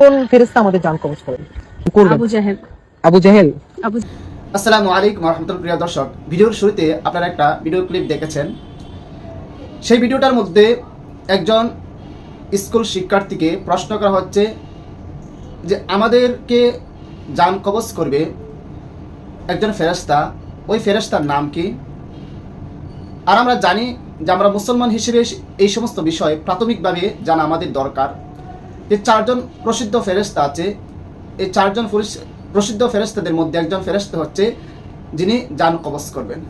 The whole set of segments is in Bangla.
কোন ফেরেস্তা আমাদের জান কবজ করেন? করবেন। আবু জাহেল। আবু জাহেল। আবু আসসালামু আলাইকুম রহমতুল প্রিয় দর্শক ভিডিওর শুরুতে আপনারা একটা ভিডিও ক্লিপ দেখেছেন। সেই ভিডিওটার মধ্যে একজন স্কুল শিক্ষার্থীকে প্রশ্ন করা হচ্ছে যে আমাদেরকে জান কবজ করবে একজন ফেরেস্তা ওই ফেরেস্তার নাম কি? আর আমরা জানি যে আমরা মুসলমান হিসেবে এই সমস্ত বিষয় প্রাথমিকভাবে জানা আমাদের দরকার। যে চারজন প্রসিদ্ধ ফেরেস্তা আছে এই চারজন প্রসিদ্ধ ফেরেস্তাদের মধ্যে একজন ফেরেস্তা হচ্ছে যিনি যান কবজ করবেন।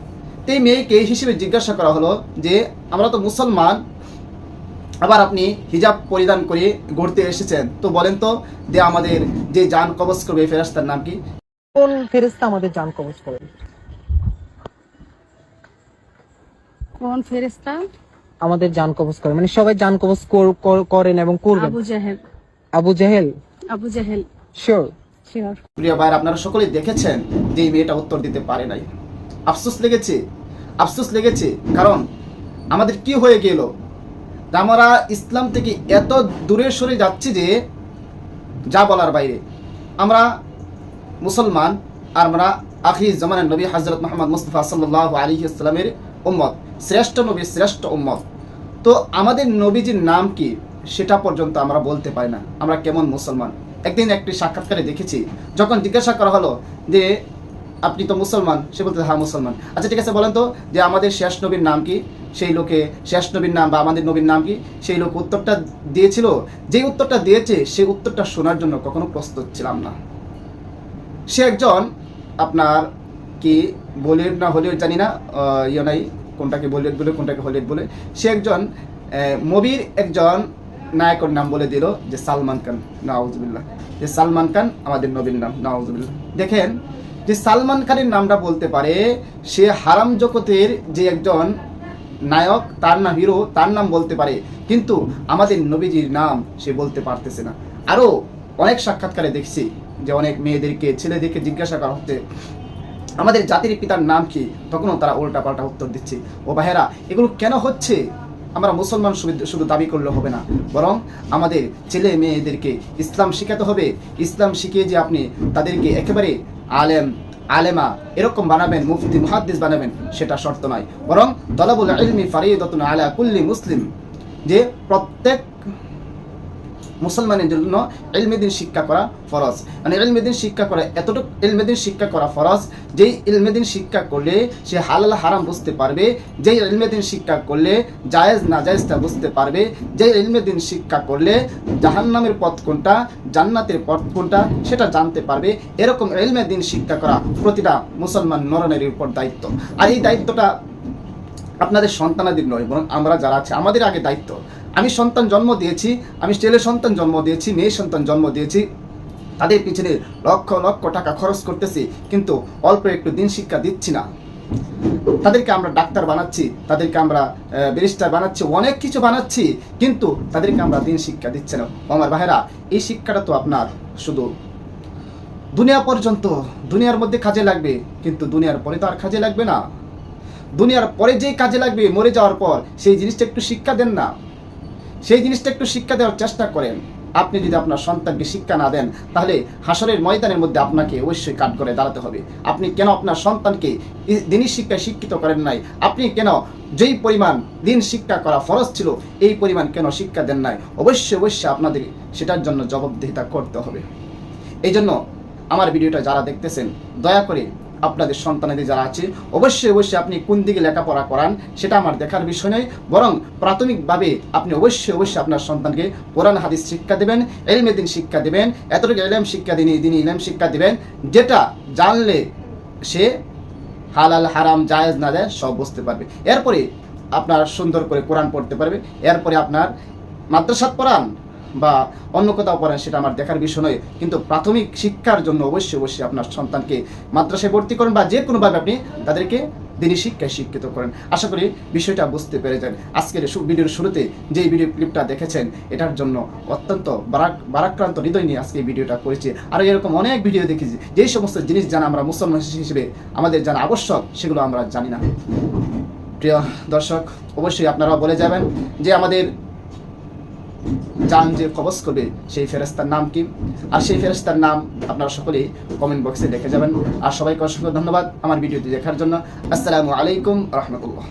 এই মেয়েকে এই হিসেবে জিজ্ঞাসা করা হলো যে আমরা তো মুসলমান আবার আপনি হিজাব পরিধান করে ঘুরতে এসেছেন। তো বলেন তো যে আমাদের যে যান কবজ করবে এই ফেরেস্তার নাম কি? কোন ফেরেস্তা আমাদের জান কবজ করেন কোন ফেরেস্তা আমাদের জান কবজ করে মানে সবাই জান কবজ কর- কর- করেন এবং করবেন। আবু জাহেল। আবু জাহেল? আবু জাহেল। শিওর শিওর প্রিয় ভাইয়ের আপনারা সকলেই দেখেছেন যে এই মেয়েটা উত্তর দিতে পারে নাই। আফসোস লেগেছে। আফসোস লেগেছে। কারণ আমাদের কি হয়ে গেল? আমরা ইসলাম থেকে এত দূরে সরে যাচ্ছি যে যা বলার বাইরে। আমরা মুসলমান আর আমরা আখরি জমানের নবী হজরত মোহাম্মদ মুস্তফা সাল্লাহ আলী ইসলামের উম্মত শ্রেষ্ঠ নবী শ্রেষ্ঠ উম্মত। তো আমাদের নবীজির নাম কি? সেটা পর্যন্ত আমরা বলতে পারি না। আমরা কেমন মুসলমান? একদিন একটি সাক্ষাৎকারে দেখেছি, যখন জিজ্ঞাসা করা হলো যে, আপনি তো মুসলমান? সে বলতে হ্যাঁ মুসলমান। আচ্ছা ঠিক আছে, বলেন তো, যে আমাদের শেষ নবীর নাম কি? সেই লোকে শেষ নবীর নাম বা আমাদের নবীর নাম কি? সেই লোক উত্তরটা দিয়েছিল। যেই উত্তরটা দিয়েছে সেই উত্তরটা শোনার জন্য কখনো প্রস্তুত ছিলাম না। সে একজন আপনার কি বলিউড না হলিউড জানি না ইয়ে নাই কোনটাকে বলিউড বলে, কোনটাকে হলিউড বলে। সে একজন মুভির একজন নায়কের নাম বলে দিল যে সালমান খান, নাউজবিল্লাহ। যে সালমান খান আমাদের নবীর নাম, নাউজবিল্লাহ। দেখেন যে সালমান খানের নামটা বলতে পারে, সে হারাম জগতের যে একজন নায়ক, তার নাম হিরো, তার নাম বলতে পারে। কিন্তু আমাদের নবীজির নাম সে বলতে পারতেছে না। আরও অনেক সাক্ষাৎকারে দেখছি যে অনেক মেয়েদেরকে, ছেলেদেরকে জিজ্ঞাসা করা হচ্ছে আমাদের জাতির পিতার নাম কি? তখনও তারা উল্টা পাল্টা উত্তর দিচ্ছে। ও ভাইয়েরা, এগুলো কেন হচ্ছে? আমরা মুসলমান শুধু- দাবি করলে হবে না। বরং আমাদের ছেলে মেয়েদেরকে ইসলাম শিখাতে হবে। ইসলাম শিখিয়ে যে আপনি তাদেরকে একেবারে আলেম, আলেমা, এরকম বানাবেন, মুফতি, মুহাদ্দিস বানাবেন, সেটা শর্ত নয়। বরং তলাবুল ইলমি ফারিদাতুন আলা কুল্লি মুসলিম। যে প্রত্যেক মুসলমানের জন্য এলমেদিন শিক্ষা করা ফরজ। মানে ইলমেদিন শিক্ষা করা, এতটুকু এলমেদিন শিক্ষা করা ফরজ, যেই এলমেদিন শিক্ষা করলে সে হালাল হারাম বুঝতে পারবে, যেই ইলমেদিন শিক্ষা করলে জায়েজ না জায়েজটা বুঝতে পারবে, যেই ইলমেদিন শিক্ষা করলে জাহান্নামের পথ কোনটা, জান্নাতের পথ কোনটা, সেটা জানতে পারবে। এরকম ইলমেদিন শিক্ষা করা প্রতিটা মুসলমান নরনের উপর দায়িত্ব। আর এই দায়িত্বটা আপনাদের সন্তানাদের নয়, বরং আমরা যারা আছে, আমাদের আগে দায়িত্ব। আমি সন্তান জন্ম দিয়েছি, আমি ছেলে সন্তান জন্ম দিয়েছি, মেয়ে সন্তান জন্ম দিয়েছি। তাদের পিছনে লক্ষ লক্ষ টাকা খরচ করতেছি, কিন্তু অল্প একটু দিন শিক্ষা দিচ্ছি না। তাদেরকে আমরা ডাক্তার বানাচ্ছি, তাদেরকে আমরা ব্যারিস্টার বানাচ্ছি, অনেক কিছু বানাচ্ছি, কিন্তু তাদেরকে আমরা দিন শিক্ষা দিচ্ছি না। আমার ভাইরা এই শিক্ষাটা তো আপনার শুধু দুনিয়া পর্যন্ত, দুনিয়ার মধ্যে কাজে লাগবে, কিন্তু দুনিয়ার পরে তো আর কাজে লাগবে না। দুনিয়ার পরে যেই কাজে লাগবে, মরে যাওয়ার পর সেই জিনিসটা একটু শিক্ষা দেন না। সেই জিনিসটা একটু শিক্ষা দেওয়ার চেষ্টা করেন। আপনি যদি আপনার সন্তানকে শিক্ষা না দেন, তাহলে হাসরের ময়দানের মধ্যে আপনাকে অবশ্যই কাট করে দাঁড়াতে হবে। আপনি কেন আপনার সন্তানকে দিনী শিক্ষায় শিক্ষিত করেন নাই? আপনি কেন যেই পরিমাণ দিন শিক্ষা করা ফরজ ছিল, এই পরিমাণ কেন শিক্ষা দেন নাই? অবশ্যই অবশ্যই আপনাদের সেটার জন্য জবাবদিহিতা করতে হবে। এই জন্য আমার ভিডিওটা যারা দেখতেছেন, দয়া করে আপনাদের সন্তানেদের যারা আছে, অবশ্যই অবশ্যই আপনি কোন দিকে লেখাপড়া করান সেটা আমার দেখার বিষয় নয়, বরং প্রাথমিকভাবে আপনি অবশ্যই অবশ্যই আপনার সন্তানকে কোরআন, হাদিস শিক্ষা দেবেন এলমেদিন শিক্ষা দেবেন, এতটুকু এলএম শিক্ষা দিন দিন ইলম শিক্ষা দেবেন, যেটা জানলে সে হালাল, হারাম, জায়েজ না যায়, সব বুঝতে পারবে। এরপরে আপনার সুন্দর করে কোরআন পড়তে পারবে, এরপরে আপনার মাদ্রাসাত পড়ান বা অন্য কোথাও পড়েন, সেটা আমার দেখার বিষয় নয়। কিন্তু প্রাথমিক শিক্ষার জন্য অবশ্যই অবশ্যই আপনার সন্তানকে মাদ্রাসায় ভর্তি করেন বা যে কোনোভাবে আপনি তাদেরকে দিনী শিক্ষায় শিক্ষিত করেন। আশা করি বিষয়টা বুঝতে পেরে যান আজকের ভিডিওর শুরুতে যে ভিডিও ক্লিপটা দেখেছেন, এটার জন্য অত্যন্ত বারাক বারাক্রান্ত হৃদয় নিয়ে আজকে ভিডিওটা করেছি। আর এরকম অনেক ভিডিও দেখেছি। যেই সমস্ত জিনিস জানা আমরা মুসলমান হিসেবে আমাদের জানা আবশ্যক, সেগুলো আমরা জানি না। প্রিয় দর্শক, অবশ্যই আপনারা বলে যাবেন যে আমাদের জান যে কবচ করবে সেই ফেরেস্তার নাম কি? আর সেই ফেরেস্তার নাম আপনারা সকলেই কমেন্ট বক্সে দেখে যাবেন। আর সবাইকে অসংখ্য ধন্যবাদ আমার ভিডিওটি দেখার জন্য। আসসালামু আলাইকুম রহমতুল্লাহ।